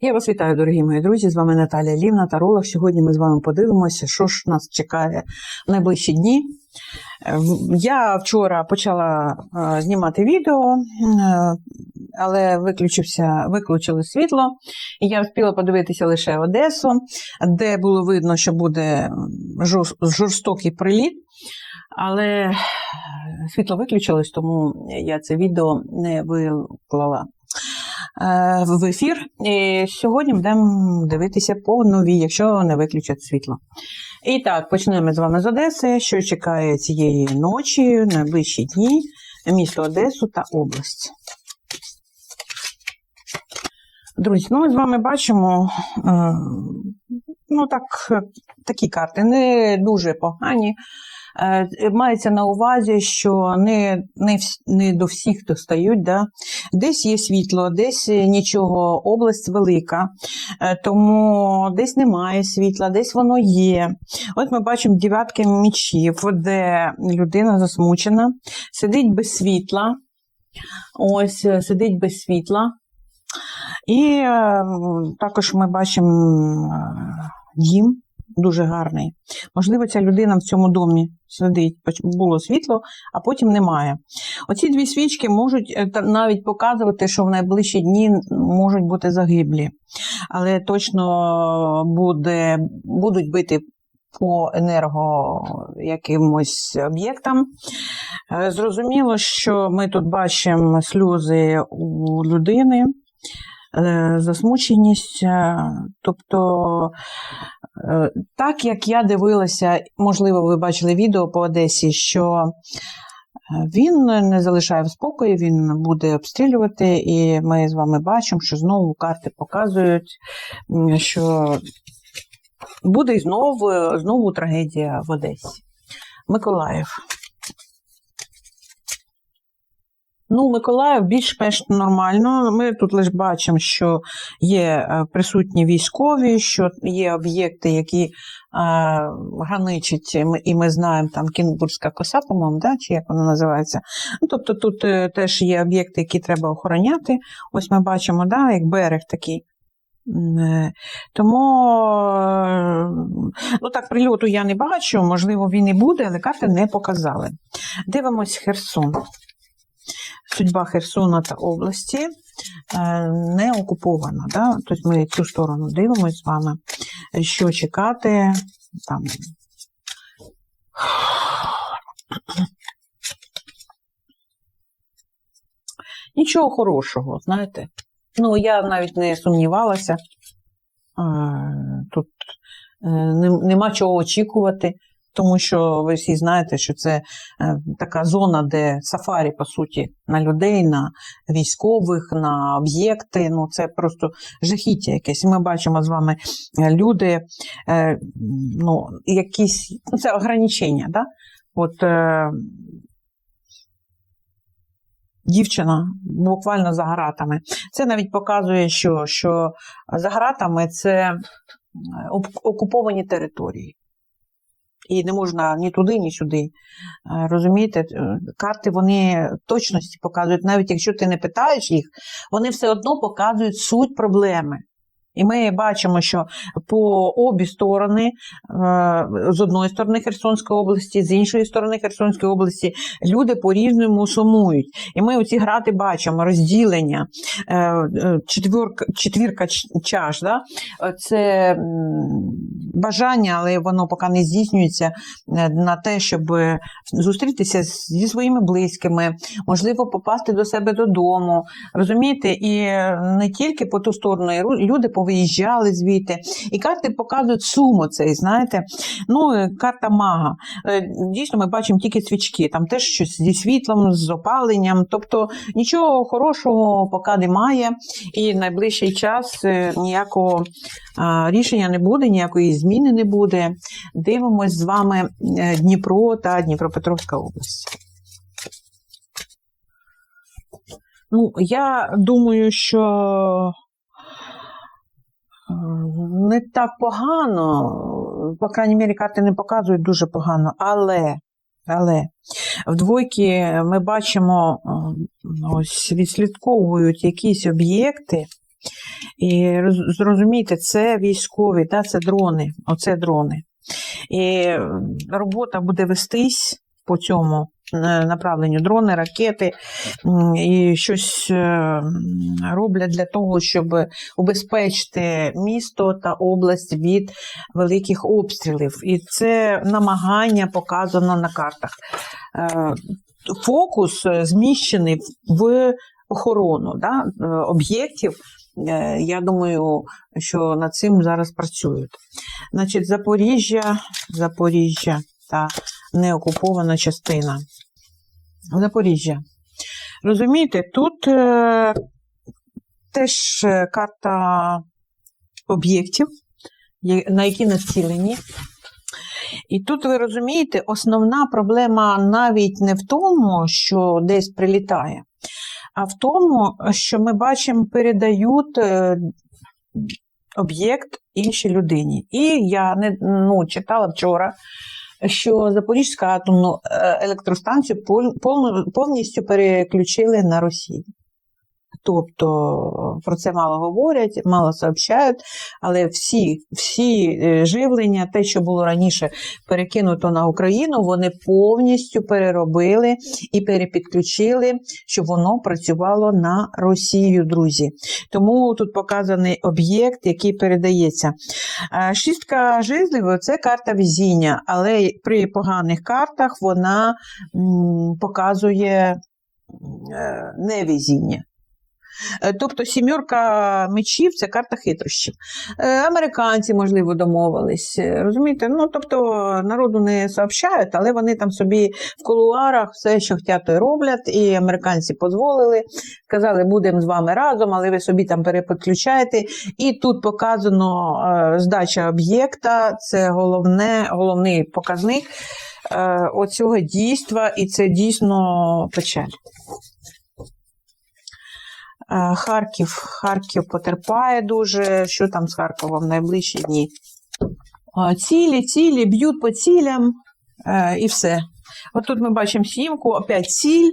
Я вас вітаю, дорогі мої друзі. З вами Наталія Лівна Таролог. Сьогодні ми з вами подивимося, що ж нас чекає в найближчі дні. Е, Я вчора почала е, знімати відео, е, але виключився, виключили світло. Я встигла подивитися лише Одесу, де було видно, що буде жорстокий приліт. Але світло виключилось, тому я це відео не виклала е, в ефір. І сьогодні будемо дивитися по новій, якщо не виключать світло. І так, почнемо з вами з Одеси. Що чекає цієї ночі, найближчі дні, місто Одесу та область. Друзі, ну ми з вами бачимо е, ну так, е, такі карти, не дуже погані. Е, Мається на увазі, що не, не, не до всіх достають. Да? Десь є світло, десь нічого, область велика, е, тому десь немає світла, десь воно є. От ми бачимо дев'ятки мічів, де людина засмучена, сидить без світла. Ось е, сидить без світла. І також ми бачимо дім дуже гарний. Можливо, ця людина в цьому домі сидить, було світло, а потім немає. Оці дві свічки можуть е, навіть показувати, що в найближчі дні можуть бути загиблі, але точно буде, будуть бити по енерго якимось об'єктам. Е, Зрозуміло, що ми тут бачимо сльози у людини, засмученість. е, Тобто, е, так як я дивилася, можливо, ви бачили відео по Одесі, що е, він не залишає в спокої, він буде обстрілювати, і ми з вами бачимо, що знову карти показують, що буде знову, знову трагедія в Одесі. Миколаїв. Ну, Миколаїв більш-менш нормально. Ми тут лише бачимо, що є е, присутні військові, що є об'єкти, які е, граничать, і ми- знаємо там Кінбурзька коса, по-моєму, да? чи як вона називається. Ну, тобто тут е, теж є об'єкти, які треба охороняти. Ось ми бачимо, да, як берег такий. Тому ну так, прильоту я не бачу, можливо, він і буде, але карти не показали. Дивимось Херсон. Судьба Херсона та області е, не окупована. Да? Тобто ми цю сторону дивимося з вами, що чекати. Там. Нічого хорошого, знаєте. Ну, я навіть не сумнівалася. Е, Тут е, нема чого очікувати, тому що ви всі знаєте, що це е, така зона, де сафарі, по суті, на людей, на військових, на об'єкти. Ну, це просто жахіття якесь. Ми бачимо з вами е, люди, е, ну, якісь, ну, це ограничення, да? От дівчина буквально за гратами. Це навіть показує, що, що за гратами це окуповані території. І не можна ні туди, ні сюди. Е, Розумієте, Е, карти вони точності показують, навіть якщо ти не питаєш їх, вони все одно показують суть проблеми. І ми бачимо, що по обі сторони, е, з одної сторони Херсонської області, з іншої сторони Херсонської області, люди по-різному сумують. І ми оці грати бачимо розділення, е, е, четвірка, четвірка чаш. Да? Це бажання, але воно поки не здійснюється на те, щоб зустрітися зі своїми близькими, можливо, попасти до себе додому. Розумієте, і не тільки по ту сторону, люди повиїжджали звідти. І карти показують суму цей, знаєте. Ну, е, карта мага. Е, Дійсно, ми бачимо тільки свічки, там теж щось зі світлом, з опаленням. Тобто нічого хорошого поки немає, і найближчий час е, ніякого рішення не буде, ніякої зміни не буде. Дивимось з вами Дніпро та Дніпропетровська область. Ну, я думаю, що не так погано, по крайній мірі, карти не показують дуже погано, але, але в двойки ми бачимо, ось відслідковують якісь об'єкти, І зрозумійте, це військові, да, це дрони, оце дрони. І робота буде вестись по цьому е, направленню дрони, ракети і щось е, роблять для того, щоб убезпечити місто та область від великих обстрілів. І це намагання показано на картах. Е, Фокус зміщений в охорону да, об'єктів. Я думаю, що над цим зараз працюють. Значить, Запоріжжя, Запоріжжя та неокупована частина. Запоріжжя. Розумієте, тут е, теж карта об'єктів, на які націлені. І тут ви розумієте, основна проблема навіть не в тому, що десь прилітає, а в тому, що ми бачимо, передають е, об'єкт іншій людині. І я не ну, читала вчора, що Запорізьку атомну е, електростанцію повністю переключили на Росію. Тобто про це мало говорять, мало сообщають, але всі, всі е, живлення, те, що було раніше перекинуто на Україну, вони повністю переробили і перепідключили, щоб воно працювало на Росію, друзі. Тому тут показаний об'єкт, який передається. Е, Шістка жезлів це карта везіння, але при поганих картах вона м, показує е, невезіння. Е, Тобто сімерка мечів це карта хитрощів. Е, Американці, можливо, домовились. е, Розумієте? Ну, тобто народу не сообщають, але вони там собі в кулуарах все, що хочуть, то й роблять. І американці дозволили, сказали, будемо з вами разом, але ви собі там переподключаєте. І тут показано здача об'єкта, це головне, головний показник оцього дійства, і це дійсно печаль. Е, Харків. Харків потерпає дуже. Що там з Харковом в найближчі дні? Е, Цілі, цілі, б'ють по цілям е, і все. От тут ми бачимо сімку, опять ціль.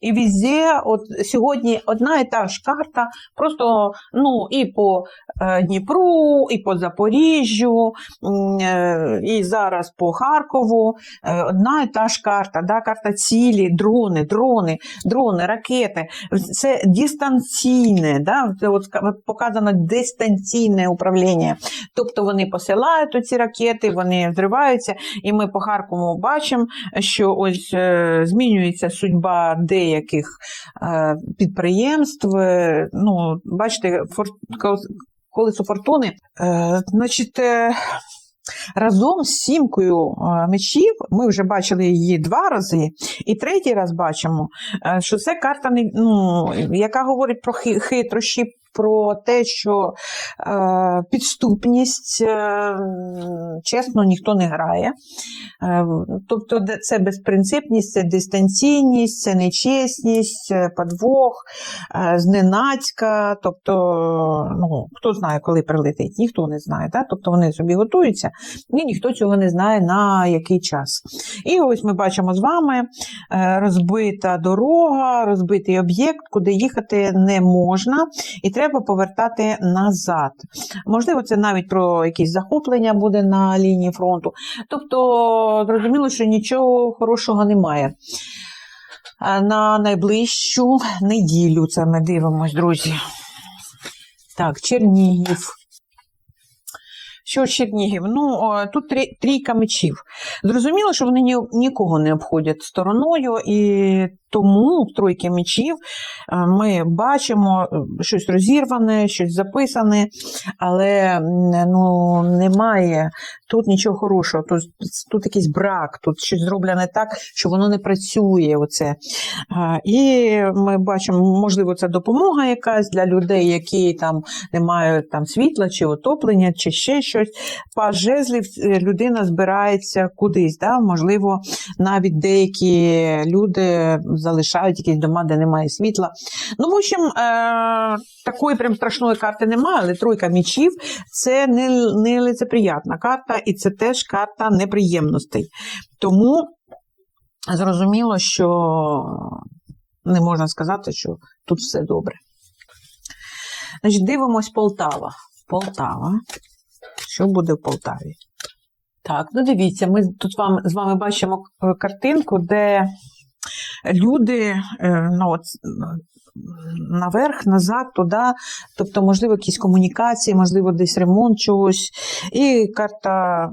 І везде, от сьогодні одна і та ж карта, просто ну і по е, Дніпру, і по Запоріжжю, е, і зараз по Харкову. Е, одна і та ж карта, да, карта цілі, дрони, дрони, дрони, ракети. Це дистанційне, да, це от показано дистанційне управління. Тобто вони посилають ці ракети, вони взриваються, і ми по Харкову бачимо, що ось змінюється судьба деяких е, підприємств. Е, Ну, бачите, колесо фортуни. Е, значить, разом з сімкою мечів ми вже бачили її два рази, і третій раз бачимо, що це карта, ну, яка говорить про хитрощі. Про те, що е, підступність, е, чесно, ніхто не грає. Е, тобто, це безпринципність, це дистанційність, це нечесність, подвох, е, зненацька. Тобто, ну, хто знає, коли прилетить, ніхто не знає. Да? Тобто вони собі готуються, і ніхто цього не знає на який час. І ось ми бачимо з вами е, розбита дорога, розбитий об'єкт, куди їхати не можна, і треба повертати назад. Можливо, це навіть про якісь захоплення буде на лінії фронту. Тобто, зрозуміло, що нічого хорошого немає. На найближчу неділю це ми дивимось, друзі. Так, Чернігів. Що Чернігів? Ну, тут трі- трійка мечів. Зрозуміло, що вони ні, нікого не обходять стороною, і тому в тройки мечів е, ми бачимо е, щось розірване, щось записане, але ну, немає тут нічого хорошого. Тут, тут якийсь брак, тут щось зроблене так, що воно не працює. Оце. І ми бачимо, можливо, це допомога якась для людей, які там не мають там світла чи отоплення, чи ще щось. Паж жезлів е, людина збирається кудись. Да? Можливо, навіть деякі люди залишають якісь дома, де немає світла. Ну, в общем, е- такої прям страшної карти немає, але тройка мічів це не, не лицеприятна карта, і це теж карта неприємностей. Тому зрозуміло, що не можна сказати, що тут все добре. Значить, дивимось Полтава. Полтава. Що буде в Полтаві? Так, ну дивіться, ми тут вам, з вами бачимо е, картинку, де люди е, ну, от, наверх, назад, туди, тобто, можливо, якісь комунікації, можливо, десь ремонт чогось. І карта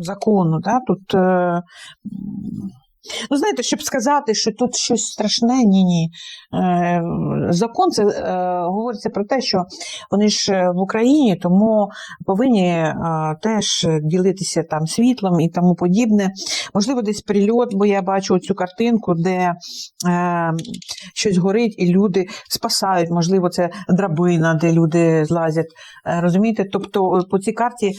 закону. Да? Тут, е, ну, знаєте, щоб сказати, що тут щось страшне, ні, ні. Е, закон це е, говориться про те, що вони ж е, в Україні, тому повинні теж ділитися там світлом і тому подібне. Можливо, десь прильот, бо я бачу цю картинку, де щось горить, і люди спасають. Можливо, це драбина, де люди злазять. Розумієте? Тобто по цій карті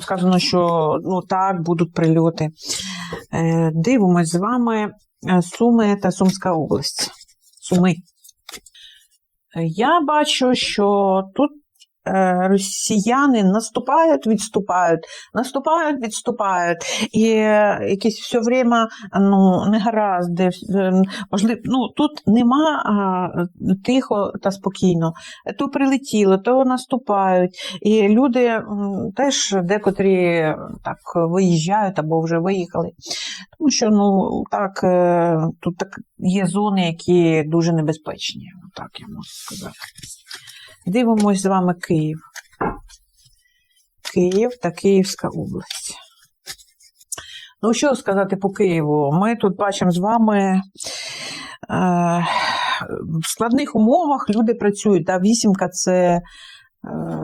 сказано, що ну так будуть прильоти. Дивимось вами е, Суми та Сумська область. Суми. Я бачу, що тут росіяни наступають, відступають, наступають, відступають. І е, якісь все время ну, негаразди. е, Можливо, ну, тут нема а, тихо та спокійно. То прилетіло, то наступають. І люди теж декотрі так виїжджають або вже виїхали. Тому що ну, так, е, тут так є зони, які дуже небезпечні. Так я можу сказати. Дивимось з вами Київ. Київ та Київська область. Ну, що сказати по Києву? Ми тут бачимо з вами. Е, в складних умовах люди працюють. Та вісімка це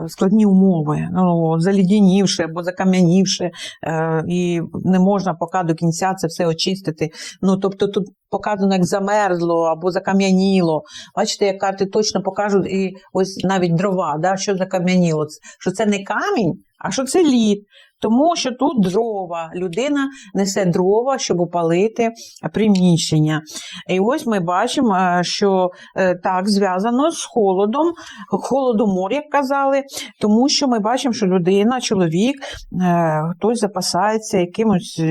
складні умови, ну, залідінівши або закам'янівши, е, і не можна поки до кінця це все очистити. Ну, тобто тут показано, як замерзло або закам'яніло. Бачите, як карти точно покажуть, і ось навіть дрова, да, що закам'яніло. Що це не камінь, а що це лід. Тому що тут дрова, людина несе дрова, щоб опалити приміщення. І ось ми бачимо, е, що е, так зв'язано з холодом, холодомор, як казали, тому що ми бачимо, що людина, чоловік, е, хтось запасається якимось.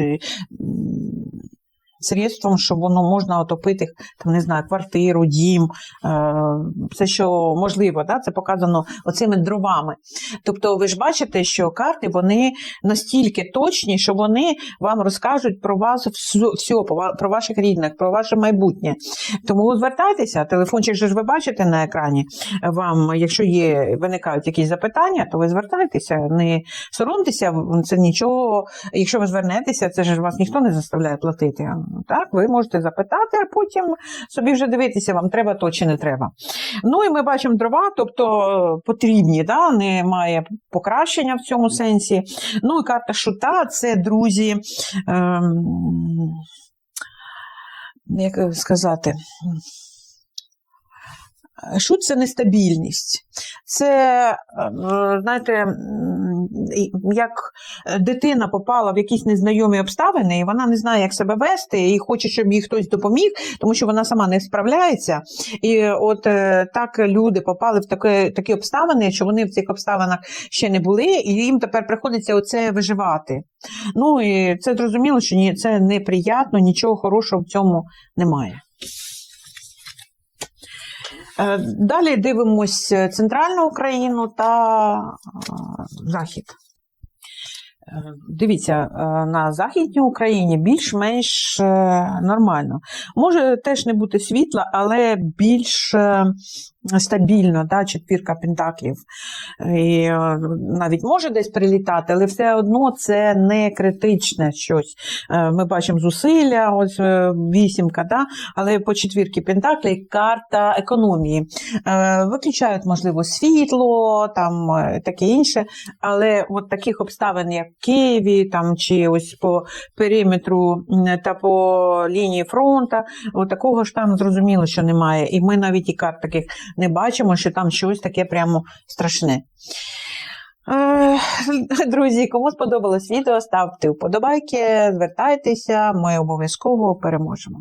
Средством, щоб воно можна отопити там, не знаю, квартиру, дім, е, все, що можливо, да? це показано оцими дровами. Тобто, ви ж бачите, що карти вони настільки точні, що вони вам розкажуть про вас все, про ваших рідних, про ваше майбутнє. Тому звертайтеся, телефончик же ж ви бачите на екрані. Вам, якщо є, виникають якісь запитання, то ви звертайтеся, не соромтеся, це нічого. Якщо ви звернетеся, це ж вас ніхто не заставляє платити. Так, ви можете запитати, а потім собі вже дивитися, вам треба то чи не треба. Ну і ми бачимо дрова, тобто потрібні, да? немає покращення в цьому сенсі. Ну і карта шута це друзі. Ем, як сказати? Шут це нестабільність. Це, е, знаєте, як дитина попала в якісь незнайомі обставини, і вона не знає, як себе вести, і хоче, щоб їй хтось допоміг, тому що вона сама не справляється. І от е, так люди попали в такі, такі обставини, що вони в цих обставинах ще не були, і їм тепер приходиться оце виживати. Ну і це зрозуміло, що ні, це неприятно, нічого хорошого в цьому немає. Е, Далі дивимось центральну Україну та е, Захід. Дивіться, е, на Західній Україні більш-менш е, нормально. Може теж не бути світла, але більш е, стабільно, да, четвірка пентаклів. І навіть може десь прилітати, але все одно це не критичне щось. Ми бачимо зусилля, ось вісімка, да, але по четвірки пентаклів карта економії. Виключають, можливо, світло, там таке інше, але от таких обставин, як Києві, там, чи ось по периметру та по лінії фронту, от такого ж там зрозуміло, що немає. І ми навіть і карт таких не бачимо, що там щось таке прямо страшне. Е, Друзі, кому сподобалось відео, ставте вподобайки, звертайтеся, ми обов'язково переможемо.